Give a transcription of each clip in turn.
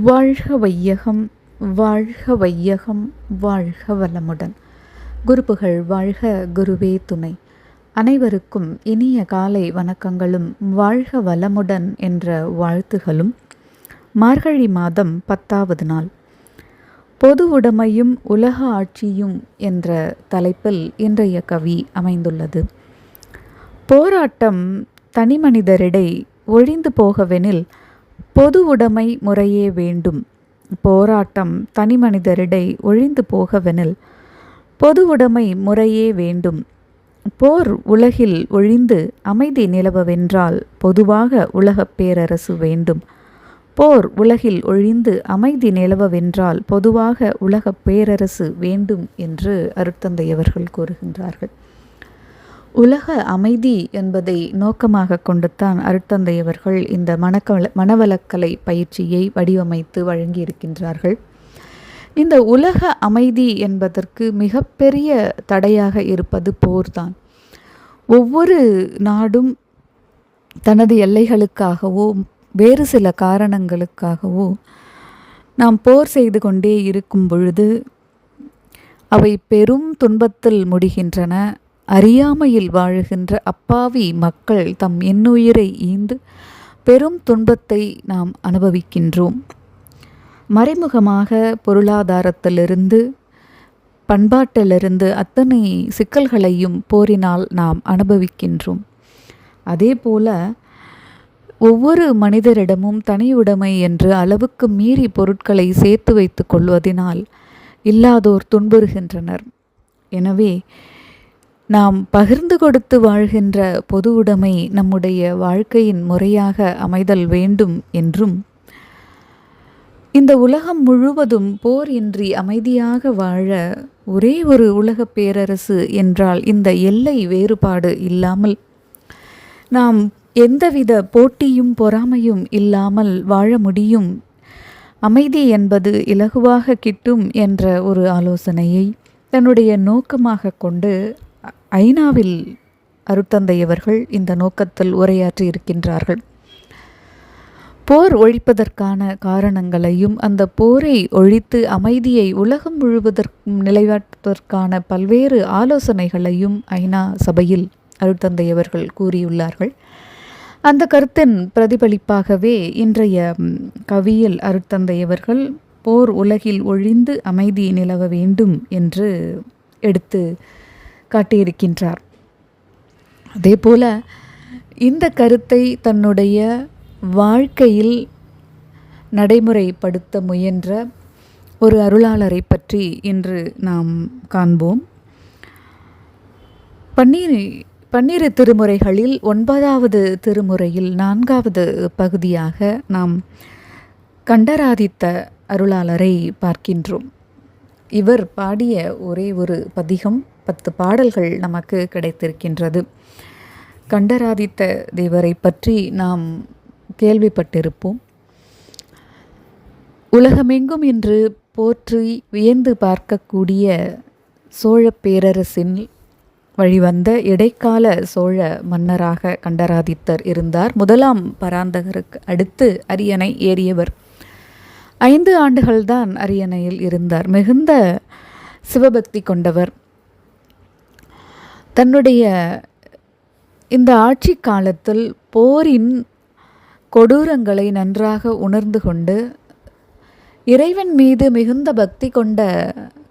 வாழ்க வையகம் வாழ்க வையகம் வாழ்க வளமுடன். குருப்புகள் வாழ்க குருவே துணை. அனைவருக்கும் இனிய காலை வணக்கங்களும் வாழ்க வளமுடன் என்ற வாழ்த்துகளும். மார்கழி மாதம் பத்தாவது நாள். பொது உடைமையும் உலக ஆட்சியும் என்ற தலைப்பில் இன்றைய கவி அமைந்துள்ளது. போராட்டம் தனிமனிதரிடை ஒழிந்து போகவெனில் பொது உடைமை முறையே வேண்டும். போராட்டம் தனிமனிதரிடை ஒழிந்து போகவெனில் பொது உடைமை முறையே வேண்டும். போர் உலகில் ஒழிந்து அமைதி நிலவவென்றால் பொதுவாக உலகப் பேரரசு வேண்டும். போர் உலகில் ஒழிந்து அமைதி நிலவவென்றால் பொதுவாக உலகப் பேரரசு வேண்டும் என்று அருட்தந்தையவர்கள் கூறுகின்றார்கள். உலக அமைதி என்பதை நோக்கமாக கொண்டுத்தான் அருட்தந்தையவர்கள் இந்த மனக்கவல மனவளக்கலை பயிற்சியை வடிவமைத்து வழங்கியிருக்கின்றார்கள். இந்த உலக அமைதி என்பதற்கு மிகப்பெரிய தடையாக இருப்பது போர்தான். ஒவ்வொரு நாடும் தனது எல்லைகளுக்காகவோ வேறு சில காரணங்களுக்காகவோ நாம் போர் செய்து கொண்டே இருக்கும் பொழுது அவை பெரும் துன்பத்தில் முடிகின்றன. அறியாமையில் வாழுகின்ற அப்பாவி மக்கள் தம் எண்ணுயிரை ஈந்து பெரும் துன்பத்தை நாம் அனுபவிக்கின்றோம். மறைமுகமாக பொருளாதாரத்திலிருந்து பண்பாட்டிலிருந்து அத்தனை சிக்கல்களையும் போரினால் நாம் அனுபவிக்கின்றோம். அதே போல ஒவ்வொரு மனிதரிடமும் தனியுடைமை என்று அளவுக்கு மீறி பொருட்களை சேர்த்து வைத்து கொள்வதினால் இல்லாதோர் துன்புறுகின்றனர். எனவே நாம் பகிர்ந்து கொடுத்து வாழ்கின்ற பொது உடைமை நம்முடைய வாழ்க்கையின் முறையாக அமைதல் வேண்டும் என்றும் இந்த உலகம் முழுவதும் போர் இன்றி அமைதியாக வாழ ஒரே ஒரு உலக பேரரசு என்றால் இந்த எல்லை வேறுபாடு இல்லாமல் நாம் எந்தவித போட்டியும் பொறாமையும் இல்லாமல் வாழ முடியும். அமைதி என்பது இலகுவாக கிட்டும் என்ற ஒரு ஆலோசனையை தன்னுடைய நோக்கமாக கொண்டு ஐநாவில் அருட்தந்தையவர்கள் இந்த நோக்கத்தில் உரையாற்றி இருக்கின்றார்கள். போர் ஒழிப்பதற்கான காரணங்களையும் அந்த போரை ஒழித்து அமைதியை உலகம் முழுவதற்கும் நிலைநாட்டுவதற்கான பல்வேறு ஆலோசனைகளையும் ஐநா சபையில் அருட்தந்தையவர்கள் கூறியுள்ளார்கள். அந்த கருத்தின் பிரதிபலிப்பாகவே இன்றைய கவியில் அருட்தந்தையவர்கள் போர் உலகில் ஒழிந்து அமைதி நிலவ வேண்டும் என்று எடுத்து காட்டியிருக்கின்றார். அதே போல இந்த கருத்தை தன்னுடைய வாழ்க்கையில் நடைமுறைப்படுத்த முயன்ற ஒரு அருளாளரை பற்றி இன்று நாம் காண்போம். பன்னீர் பன்னிரு திருமுறைகளில் ஒன்பதாவது திருமுறையில் நான்காவது பகுதியாக நாம் கண்டராதித்த அருளாளரை பார்க்கின்றோம். இவர் பாடிய ஒரே ஒரு பதிகம் பத்து பாடல்கள் நமக்கு கிடைத்திருக்கின்றது. கண்டராதித்த தேவரை பற்றி நாம் கேள்விப்பட்டிருப்போம். உலகமெங்கும் இன்று போற்றி வியந்து பார்க்கக்கூடிய சோழ பேரரசின் வழிவந்த இடைக்கால சோழ மன்னராக கண்டராதித்தர் இருந்தார். முதலாம் பராந்தகருக்கு அடுத்து அரியணை ஏறியவர். ஐந்து ஆண்டுகள்தான் அரியணையில் இருந்தார். மிகுந்த சிவபக்தி கொண்டவர். தன்னுடைய இந்த ஆட்சி காலத்தில் போரின் கொடூரங்களை நன்றாக உணர்ந்து கொண்டு இறைவன் மீது மிகுந்த பக்தி கொண்ட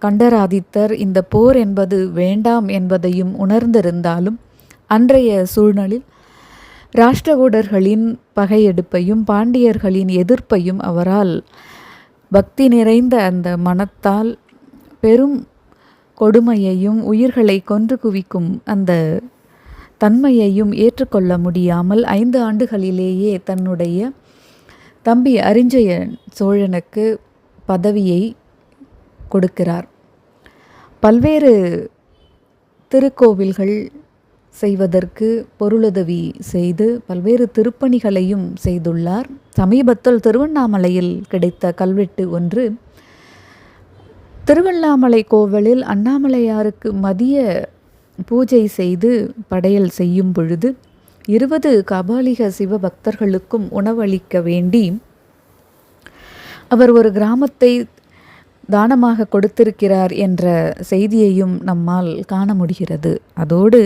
கண்டராதித்தர் இந்த போர் என்பது வேண்டாம் என்பதையும் உணர்ந்திருந்தாலும் அன்றைய சூழ்நிலையில் ராஷ்டிரகூடர்களின் பகையெடுப்பையும் பாண்டியர்களின் எதிர்ப்பையும் அவரால் பக்தி நிறைந்த அந்த மனத்தால் பெரும் கொடுமையையும் உயிர்களை கொன்று குவிக்கும் அந்த தன்மையையும் ஏற்றுக்கொள்ள முடியாமல் ஐந்து ஆண்டுகளிலேயே தன்னுடைய தம்பி அரிஞ்சய சோழனுக்கு பதவியை கொடுக்கிறார். பல்வேறு திருக்கோவில்கள் செய்வதற்கு பொருளுதவி செய்து பல்வேறு திருப்பணிகளையும் செய்துள்ளார். சமீபத்தில் திருவண்ணாமலையில் கிடைத்த கல்வெட்டு ஒன்று. திருவண்ணாமலை கோவிலில் அண்ணாமலையாருக்கு மதிய பூஜை செய்து படையல் செய்யும் பொழுது இருபது கபாலிக சிவபக்தர்களுக்கும் உணவளிக்க வேண்டி அவர் ஒரு கிராமத்தை தானமாக கொடுத்திருக்கிறார் என்ற செய்தியையும் நம்மால் காண முடிகிறது. அதோடு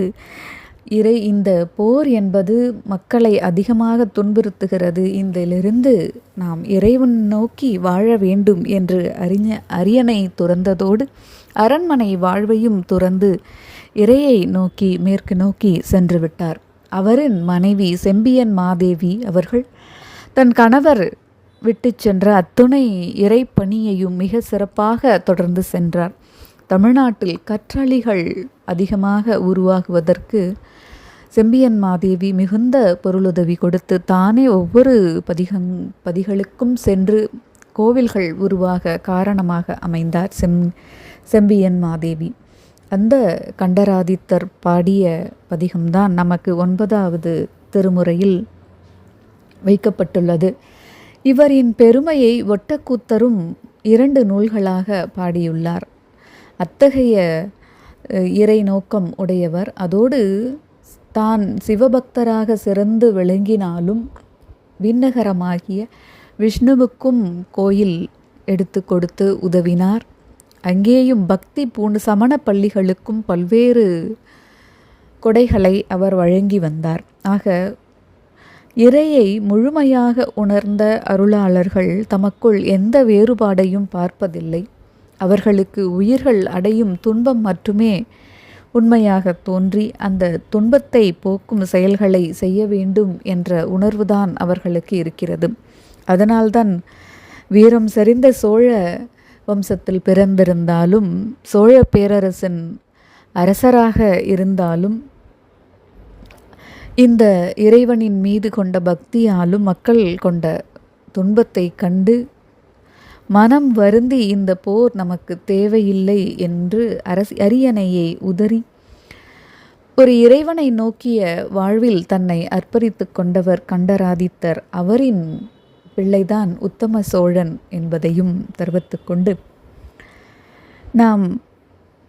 இறை இந்த போர் என்பது மக்களை அதிகமாக துன்புறுத்துகிறது. இதிலிருந்து நாம் இறைவன் நோக்கி வாழ வேண்டும் என்று அறிஞ அரியணை துறந்ததோடு அரண்மனை வாழ்வையும் துறந்து இறையை நோக்கி மேற்கு நோக்கி சென்று விட்டார். அவரின் மனைவி செம்பியன் மாதேவி அவர்கள் தன் கணவர் விட்டு சென்ற அத்துணை இறைப்பணியையும் மிக சிறப்பாக தொடர்ந்து சென்றார். தமிழ்நாட்டில் கற்றளிகள் அதிகமாக உருவாகுவதற்கு செம்பியன் மாதேவி மிகுந்த பொருளுதவி கொடுத்து தானே ஒவ்வொரு பதிகங் பதிகளுக்கும் சென்று கோவில்கள் உருவாக காரணமாக அமைந்தார் செம் செம்பியன் மாதேவி. அந்த கண்டராதித்தர் பாடிய பதிகம்தான் நமக்கு ஒன்பதாவது திருமுறையில் வைக்கப்பட்டுள்ளது. இவரின் பெருமையை ஒட்டக்கூத்தரும் இரண்டு நூல்களாக பாடியுள்ளார். அத்தகைய இறை நோக்கம் உடையவர். அதோடு தான் சிவபக்தராக சிறந்து விளங்கினாலும் விண்ணகரமாகிய விஷ்ணுவுக்கும் கோயில் எடுத்து கொடுத்து உதவினார். அங்கேயும் பக்தி பூண்டு சமண பள்ளிகளுக்கும் பல்வேறு கொடைகளை அவர் வழங்கி வந்தார். ஆக இறையை முழுமையாக உணர்ந்த அருளாளர்கள் தமக்குள் எந்த வேறுபாடையும் பார்ப்பதில்லை. அவர்களுக்கு உயிர்கள் அடையும் துன்பம் மட்டுமே உண்மையாக தோன்றி அந்த துன்பத்தை போக்கும் செயல்களை செய்ய வேண்டும் என்ற உணர்வுதான் அவர்களுக்கு இருக்கிறது. அதனால்தான் வீரம் சரிந்த சோழ வம்சத்தில் பிறந்திருந்தாலும் சோழ பேரரசின் அரசராக இருந்தாலும் இந்த இறைவனின் மீது கொண்ட பக்தியாலும் மக்கள் கொண்ட துன்பத்தை கண்டு மனம் வருந்தி இந்த போர் நமக்கு தேவையில்லை என்று அரசி அரியணையை உதறி ஒரு இறைவனை நோக்கிய வாழ்வில் தன்னை அர்ப்பணித்து கொண்டவர் கண்டராதித்தர் அவரின் பிள்ளைதான் உத்தம சோழன் என்பதையும் தெரிவித்து கொண்டு நாம்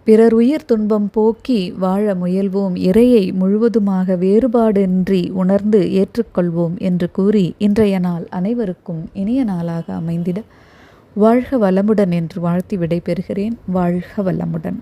பிறர் உயிர் துன்பம் போக்கி வாழ முயல்வோம் இறையை முழுவதுமாக வேறுபாடின்றி உணர்ந்து ஏற்றுக்கொள்வோம் என்று கூறி இன்றைய நாள் அனைவருக்கும் இனிய நாளாக அமைந்திட வாழ்க வளமுடன் என்று வாழ்த்தி விடைபெறுகிறேன். வாழ்க வளமுடன்.